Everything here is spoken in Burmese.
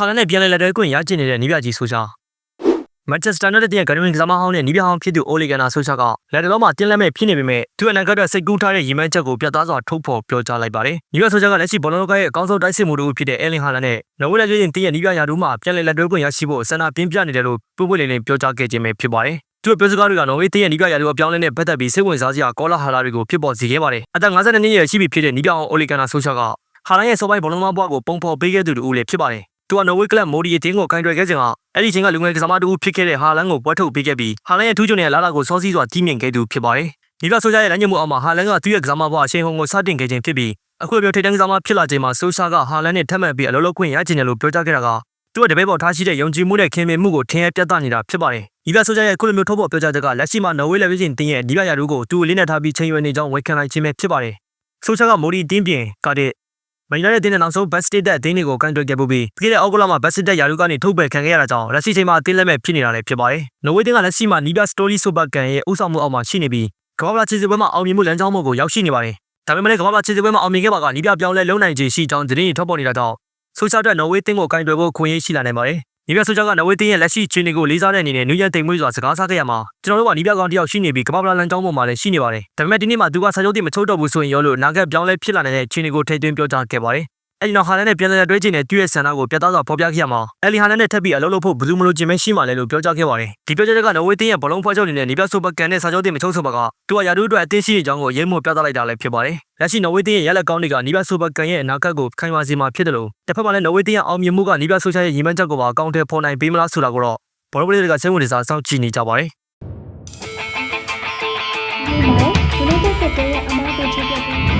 ဟာလန်နဲ့ပြန်လည်လက်တွဲခွင့်ရကျင်နေတဲ့နီးပြကြီးဆိုချာမန်ချက်စတာယူနိုက်တက်ရဲ့ဂရဝင်ကစားမဟောင်းနဲ့နီးပြဟောင်းဖြစ်သူအိုလီဂန်နာဆိုချာကလက်တော်မှာတင်းလက်မဲ့ဖြစ်နေပေမဲ့သူ့အနာဂတ်အတွက်စိတ်ကူးထားတဲ့ရည်မှန်းချက်ကိုပြတ်သားစွာထုတ်ဖော်ပြောကြားလိုက်ပါတယ်။နီးပြဆိုချာကလက်ရှိဘောလုံးလောကရဲ့အကောင်းဆုံးတိုက်စစ်မှုတို့ဖြစ်တဲ့အဲလင်ဟာလန်နဲ့နော်ဝေးလက်ကျွေးရင်တင်းရဲ့နီးပြရာထူးမှာပြန်လည်လက်တွဲခွင့်ရရှိဖို့ဆန္ဒပြင်းပြနေတယ်လို့ပွပွလင်းလင်းပြောကြားခဲ့ခြင်းပဲဖြစ်ပါတယ်။သူ့ပြောစကားတွေကနော်ဝေးတင်းရဲ့နီးပြရာထူးအပြောင်းလဲနဲ့ပတ်သက်ပြီးစိတ်ဝင်စားစရာကောလာဟာလာတွေကိုဖြစ်ပေါ်စေခဲ့ပါတယ်။အသက်52နှစ်အရွယ်ရှိပြီဖြစ်တဲ့နီးပြဟောင်းအိုလီဂန်နာဆိုချာကဟာလန်ရဲ့စောပိုင်းဘောလုံးမဘွားကိုပုံဖော်ပေးခဲ့သူတူဦးလည်းဖြစ်ပါတယ်။ သူကနော်ဝေးကလပ်မိုဒီအတင်းကိုကင်တွယ်ခဲ့စဉ်ကအဲ့ဒီချိန်ကလူငယ်ကစားမတူဖြစ်ခဲ့တဲ့ဟာလန်ကိုပွဲထုတ်ပေးခဲ့ပြီးဟာလန်ရဲ့ထူးချွန်တဲ့လာလာကိုစောစီးစွာကြီးမြင့်ခဲ့သူဖြစ်ပါတယ်။ဒီပြဆိုကြရဲ့လမ်းညွှန်မှုအောက်မှာဟာလန်ကသူ့ရဲ့ကစားမဘွားအချိန်ဟုန်ကိုစတင်ခဲ့ခြင်းဖြစ်ပြီးအခုပြောထိတ်တန်းကစားမဖြစ်လာချိန်မှာဆိုရှာကဟာလန်နဲ့ထပ်မံပြီးအလုံးလုံးခွင့်ရချင်တယ်လို့ပြောကြားခဲ့တာကသူ့ရဲ့တပည့်ပေါ်ထားရှိတဲ့ယုံကြည်မှုနဲ့ခင်မင်မှုကိုထင်ရပြသနေတာဖြစ်ပါတယ်။ဒီပြဆိုကြရဲ့ခုလိုမျိုးထုတ်ဖော်ပြောကြားချက်ကလက်ရှိမှာနော်ဝေးလက်ဝဲချင်းတင်းရဲ့ဒီပြရာထူးကိုသူ့လေးနဲ့ထားပြီးချိန်ရွယ်နေကြောင်းဝန်ခံလိုက်ခြင်းပဲဖြစ်ပါတယ်။ဆိုရှာကမိုဒီတင်းပြင်ကတဲ့ မန်ယူနိုက်တက်တင်းနဲ့နောက်ဆုံးဘတ်စတစ်တဲ့အသင်းတွေကိုကန်တွယ်ခဲ့ပူပြီးပြီးခဲ့တဲ့အောက်တိုဘာမှာဘတ်စတစ်ရာထူးကနေထုတ်ပယ်ခံခဲ့ရတာကြောင့်လက်ရှိချိန်မှာအသင်းလက်မဲ့ဖြစ်နေတာလည်းဖြစ်ပါတယ်။နော်ဝေးတင်းကလက်ရှိမှာနီးပြစတိုရီဆိုပါကန်ရဲ့ဥဆောင်မှုအောက်မှာရှိနေပြီးကမ္ဘာ့ချီစီပွဲမှာအောင်မြင်မှုလမ်းကြောင်းမှုကိုရောက်ရှိနေပါတယ်။ဒါပေမဲ့လည်းကမ္ဘာ့ချီစီပွဲမှာအောင်မြင်ခဲ့ပါကနီးပြပြောင်းလဲလုံနိုင်ခြင်းရှိကြောင်းသတင်းတွေထွက်ပေါ်နေတာကြောင့်ဆိုရှယ်တက်နော်ဝေးတင်းကိုကန်တွယ်ဖို့ခွင့်ရရှိလာနိုင်ပါတယ်။ နီးပြဆိုချာကနော်ဝေးတင်းရဲ့လက်ရှိခြေနေကိုလေးစားတဲ့အနေနဲ့နူးရန်တိမ်မွေးစွာစကားစားခဲ့ရမှာကျွန်တော်တို့ကနီးပြကောင်တယောက်ရှိနေပြီးကမ္ဘာ့လမ်းကြောင်းပေါ်မှာလည်းရှိနေပါတယ်။ဒါပေမဲ့ဒီနေ့မှာသူကစာချုပ်တိမချိုးတော့ဘူးဆိုရင်ရောလို့နာဂတ်ပြောင်းလဲဖြစ်လာနေတဲ့ခြေနေကိုထိသွင်းပြောကြားခဲ့ပါတယ်။ အဲ့ဒီနောက်ဟာလန်နဲ့ပြန်လည်တွဲခြင်းနဲ့တူရဲ့ဆန္ဒကိုပြတ်သားစွာဖော်ပြခဲ့ရမှာအလီဟာလန်နဲ့ထပ်ပြီးအလုပ်လုပ်ဖို့ဘယ်သူမလို့ခြင်းမရှိမှလဲလို့ပြောကြားခဲ့ပါတယ်ဒီပြောကြားချက်ကနော်ဝေးတင်းရဲ့ဘလုံးဖွဲ့ချုပ်နေတဲ့နီးပြဆိုပါကန်နဲ့စာချုပ်တင်မချုပ်ဆိုပါကသူကယာဒူးအတွက်အသင်းရှိနေကြောင်းကိုရဲမို့ပြသလိုက်တာလည်းဖြစ်ပါတယ်လက်ရှိနော်ဝေးတင်းရဲ့ရက်လက်ကောင်းတွေကနီးပြဆိုပါကန်ရဲ့အနာဂတ်ကိုခိုင်မာစေမှာဖြစ်တယ်လို့တစ်ဖက်မှာလည်းနော်ဝေးတင်းရဲ့အောင်မြင်မှုကနီးပြဆိုချာရဲ့ညီမချက်ကိုပါအကောင့်ထဲပေါ်နိုင်ပေးမလားဆိုတာကိုတော့ဘောလုံးပရိသတ်ကစိတ်ဝင်စားစောင့်ကြည့်နေကြပါတယ်ဒီမှာယူနိုက်တက်ကတည်းကအမားကိုချပြပေး